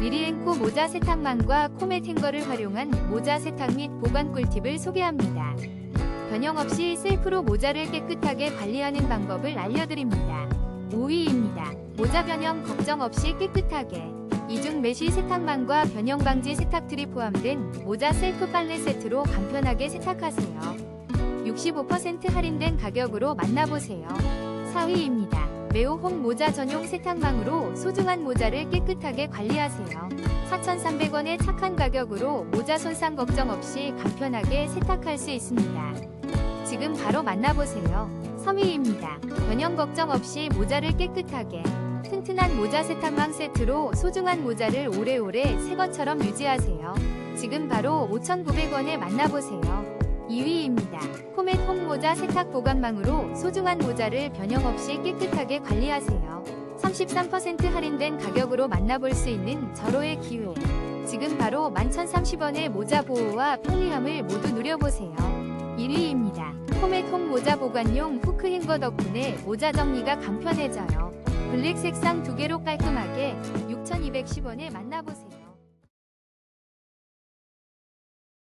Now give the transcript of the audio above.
미리앤코 모자 세탁망과 코메 탱거를 활용한 모자 세탁 및 보관 꿀팁을 소개합니다. 변형 없이 셀프로 모자를 깨끗하게 관리하는 방법을 알려드립니다. 5위입니다. 모자 변형 걱정 없이 깨끗하게 이중 메쉬 세탁망과 변형 방지 세탁틀이 포함된 모자 셀프 빨래 세트로 간편하게 세탁하세요. 65% 할인된 가격으로 만나보세요. 4위입니다. 메오홈 모자 전용 세탁망으로 소중한 모자를 깨끗하게 관리하세요. 4,300원의 착한 가격으로 모자 손상 걱정 없이 간편하게 세탁할 수 있습니다. 지금 바로 만나보세요. 3위입니다. 변형 걱정 없이 모자를 깨끗하게 튼튼한 모자 세탁망 세트로 소중한 모자를 오래오래 새 것처럼 유지하세요. 지금 바로 5,900원에 만나보세요. 2위입니다. 코멧 홈 모자 세탁 보관망으로 소중한 모자를 변형 없이 깨끗하게 관리하세요. 33% 할인된 가격으로 만나볼 수 있는 절호의 기회. 지금 바로 11,030원의 모자 보호와 편리함을 모두 누려보세요. 1위입니다. 코멧 홈모자 보관용 후크 행거 덕분에 모자 정리가 간편해져요. 블랙 색상 두 개로 깔끔하게 6,210원에 만나보세요.